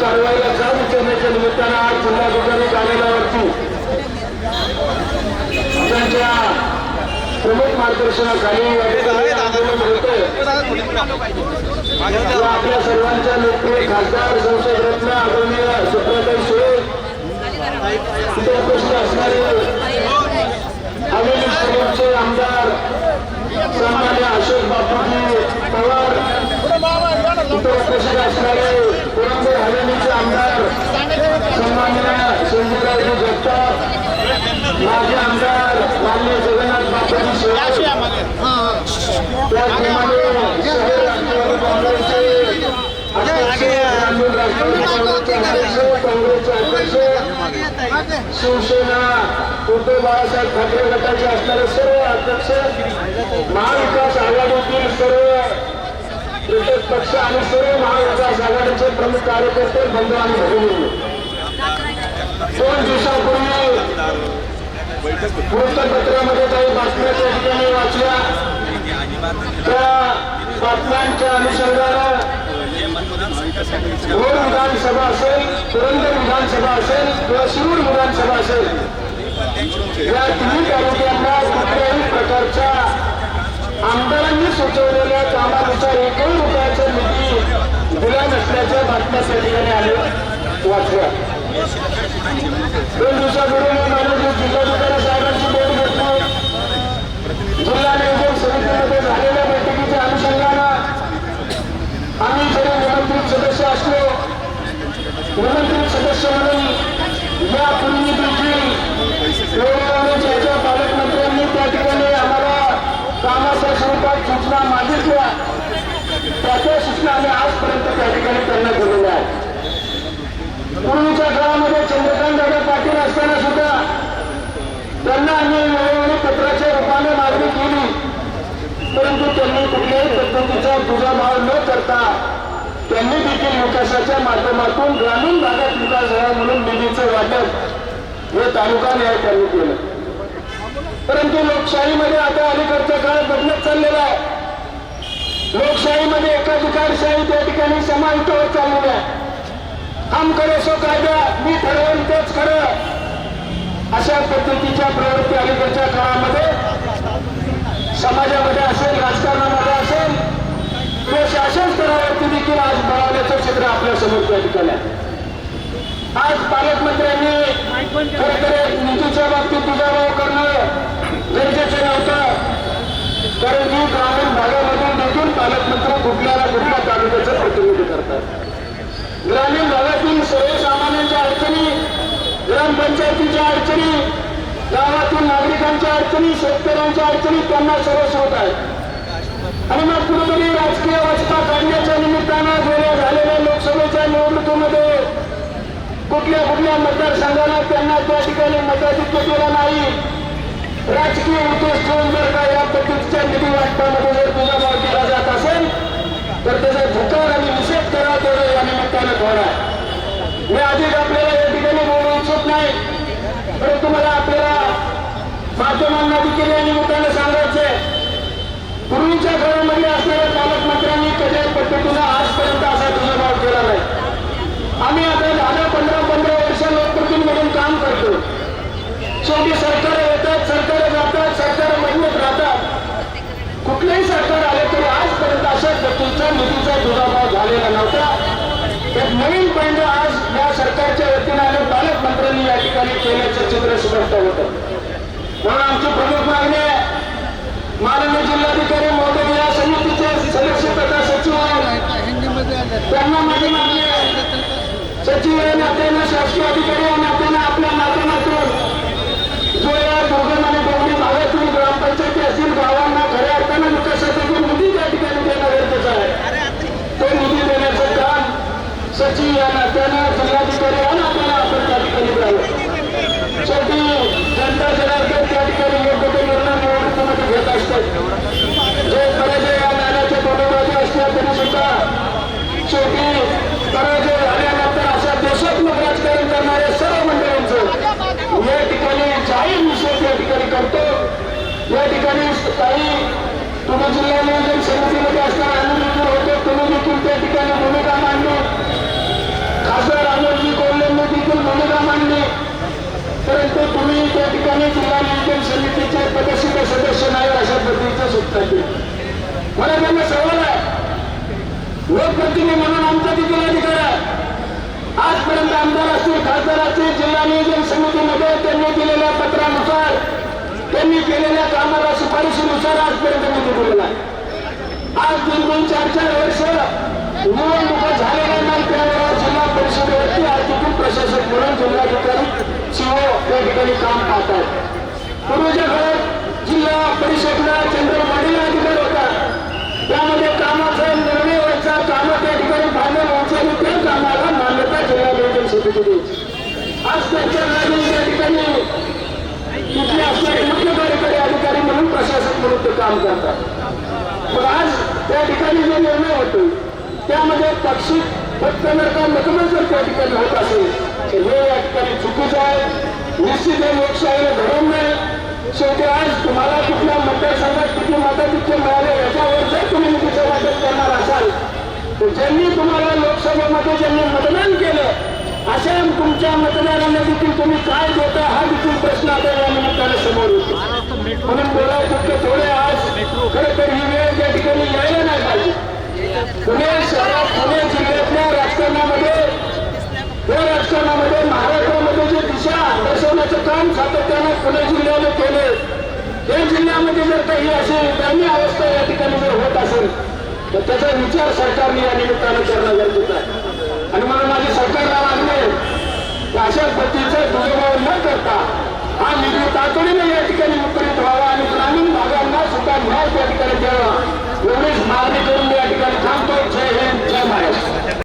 कारवाईला जाब विचारण्याच्या निमित्तानं आज जिल्हाधिकारी कार्यालयावरती त्यांच्या प्रमुख मार्गदर्शनाखाली आंदोलन होतंय. आपल्या सर्वांच्या लोकप्रिय खासदार संसद रत्न आदरणीय सुप्रताई सुळे इथे उपस्थित असणारे आमदार मान्य जगन्नाथ त्याचप्रमाणे शहर राष्ट्रवादी काँग्रेसचे अध्यक्ष, राष्ट्रवादी काँग्रेसचे अध्यक्ष, काँग्रेसचे अध्यक्ष शिवसेना उद्धव बाळासाहेब ठाकरे गटाचे असणारे सर्व अध्यक्ष महाविकास आघाडीतील सर्व घटक पक्ष आणि सर्व महाविकास आघाडीचे प्रमुख कार्यकर्ते बंधू आणि भगिनी दोन दिवसापूर्वी वृत्तपत्रामध्ये काही बातम्या त्या ठिकाणी वाचल्या. त्या बातम्यांच्या अनुषंगानं भोर विधानसभा असेल पुरंदर विधानसभा असेल किंवा शिरूर विधानसभा असेल या तिन्ही तालुक्यांना कुठल्याही प्रकारच्या आमदारांनी सुचवलेल्या कामानुसार एकही रुपयाचा निधी दिला नसल्याच्या बातम्या त्या ठिकाणी आल्या वाचल्या. दोन दिवसापूर्वी मी माननीय जिल्हाधिकारी साहेबांची भेट घेतली जिल्हा नियोजन समितीमध्ये झालेल्या बैठकीच्या अनुषंगानं आम्ही जरी निमंत्रित सदस्य असलो निमंत्रित सदस्य म्हणून यापूर्वी देखील वेळोवेळी पालकमंत्र्यांनी त्या ठिकाणी आम्हाला कामाच्या स्वरूपात सूचना मागितल्या त्या त्या सूचना आम्ही आजपर्यंत त्या ठिकाणी त्यांना दिलेल्या आहे. पूर्वीच्या काळामध्ये चंद्रकांत दादा पाटील असताना सुद्धा त्यांना आम्ही वेळोवेळी पत्राच्या रूपाने मागणी केली. परंतु त्यांनी कुठल्याही पद्धतीचा दुजाभाव न करता त्यांनी देखील विकासाच्या माध्यमातून ग्रामीण भागात विकास झाला म्हणून निधीचं वाटप हे तालुका न्याय केलं. परंतु लोकशाहीमध्ये आता अलीकडच्या काळात बदलत चाललेला आहे. लोकशाहीमध्ये एकाधिकारशाही त्या ठिकाणी समाविष्ट होत चाललेली आहे काम करे सो कायदा मी ठरवेन तेच खरं. अशा पद्धतीच्या प्रवृत्ती अलीकडच्या काळामध्ये समाजामध्ये असेल राजकारणामध्ये असेल किंवा शासन स्तरावरती देखील आज बळावल्याचं चित्र आपल्यासमोर त्या ठिकाणी आहे. आज पालकमंत्र्यांनी खरं तर निधीच्या बाबतीत दुजाभाव करणं गरजेचं नव्हतं कारण की ग्रामीण भागामधून देखील पालकमंत्री कुठल्या ना कुठल्या तालुक्याचं प्रतिनिधी करतात ग्रामीण भागातील सर्वसामान्यांच्या अडचणी ग्रामपंचायतीच्या अडचणी गावातील नागरिकांच्या अडचणी शेतकऱ्यांच्या अडचणी त्यांना सर्व होत आहेत. आणि मग कुठेतरी राजकीय अवस्था काढण्याच्या निमित्तानं गेल्या झालेल्या लोकसभेच्या निवडणुकीमध्ये कुठल्या कुठल्या मतदारसंघाला त्यांना त्या ठिकाणी मताधिक्य केलं नाही. राजकीय उद्देश ठेवून जर का या पद्धतीच्या निधी वाटपामध्ये जर तुझा भाव केला जात असेल तर त्याचा धुकार आणि निषेध करा तेवढं या निमित्तानं थोडा मी अधिक आपल्याला या ठिकाणी बोलू इच्छित नाही परंतु मला आपल्याला केली देखील या निमित्तानं सांगायचंय पूर्वीच्या घरामध्ये असणाऱ्या पालकमंत्र्यांनी कशाही पद्धतीनं आजपर्यंत असा तुझा केला नाही. आम्ही आता दहा पंधरा पंधरा वर्ष लोकप्रतिनिधीमधून काम करतो शेवटी सरकार येतात सरकार जातात सरकार मजबूत राहतात. कुठलंही सरकार आले तरी आजपर्यंत अशा पद्धतीचा निधीचा दुजाभाव झालेला नव्हता. एक नवीन पैंड आज या सरकारच्या वतीनं आणि पालकमंत्र्यांनी या ठिकाणी केल्याचं चित्र स्पष्ट होतं. म्हणून आमची प्रमुख मागणी आहे. माननीय जिल्हाधिकारी महोदय या समितीचे सदस्य तथा सचिव आहेत. त्यांना माझी मागणी आहे. सचिव शासकीय अधिकारी या नात्यानं आपल्या माध्यमातून जो या दुर्गम आणि डोंगरी भागातील ग्रामपंचायती असतील गावांना खऱ्या अर्थानं विकासासाठी निधी त्या ठिकाणी देणं गरजेचं आहे तो निधी देण्याचं काम सचिव या नात्यानं जिल्हाधिकारी या नात्यानं आपण त्या ठिकाणी करावं शेवटी जनता जनार्दन त्या ठिकाणी योग्य ते या ठिकाणी काही पुणे जिल्हा नियोजन समितीमध्ये असताना आनंद होते होतो. तुम्ही देखील त्या ठिकाणी भूमिका मांडली. खासदार अमरजी कोल्हेंनी देखील भूमिका मांडली. परंतु तुम्ही त्या ठिकाणी जिल्हा नियोजन समितीचे पदसिद्ध सदस्य नाही अशा पद्धतीचं सुद्धा केलं मला त्यांना सवाल आहे. लोकप्रतिनिधी म्हणून आमचा देखील अधिकार आहे. आजपर्यंत आमदार असतील खासदार असतील जिल्हा नियोजन समितीमध्ये त्यांनी दिलेल्या पत्रानुसार त्यांनी केलेल्या कामाला शिफारशीनुसार आजपर्यंत निधी दिलेला आज तीन दोन चार चार वर्ष निवडणुका झालेल्या नाही त्यावेळेला जिल्हा परिषदेवरती. आर्थिक प्रशासक म्हणून जिल्हाधिकारी सीओ या ठिकाणी काम पाहतात पूर्वीच्या काळात जिल्हा परिषदला जनरल बॉडीला अधिकार होता. त्यामध्ये कामाचा निर्णय व्हायचा. कामं त्या ठिकाणी फायनल व्हायचं. त्या कामाला मान्यता जिल्हा नियोजन समिती द्यायची आज त्यांच्या त्या ठिकाणी तिथले असणारे मुख्य कार्यकारी अधिकारी म्हणून प्रशासक म्हणून ते काम करतात. पण आज त्या ठिकाणी जो निर्णय होतो त्यामध्ये पक्षी फक्त का मतदान जर त्या ठिकाणी होत असेल तर हे या ठिकाणी चुकीचं आहे. निश्चित हे लोकशाहीला घडवून नाही शेवटी आज तुम्हाला कुठल्या मतदारसंघात किती मतं मताधिक्य मिळाले याच्यावर जर तुम्ही निधीचं वाटप करणार असाल तर ज्यांनी तुम्हाला लोकसभेमध्ये ज्यांनी मतदान केलं तुमच्या मतदारांना देखील तुम्ही काय देता हा देखील प्रश्न आता या निमित्ताने समोर येतो. म्हणून बोलायचं की थोडे आज खरं तर ही वेळ त्या ठिकाणी यायला नाही पाहिजे. पुणे शहरात पुणे जिल्ह्यातल्या राजकारणामध्ये या राजकारणामध्ये महाराष्ट्रामध्ये जे दिशा दर्शवण्याचं काम सातत्यानं पुणे जिल्ह्याने केले या जिल्ह्यामध्ये जर काही अशी दयनीय अवस्था या ठिकाणी जर होत असेल तर त्याचा विचार सरकारने या निमित्तानं करणं गरजेचं आहे. आणि मला माझी सरकारला मागणी आहे की अशा दुर्भाव न करता. हा निधी तातडीने या ठिकाणी वितरित व्हावा आणि ग्रामीण भागांना सुद्धा न्याय त्या ठिकाणी द्यावा. एवढीच मागणी करून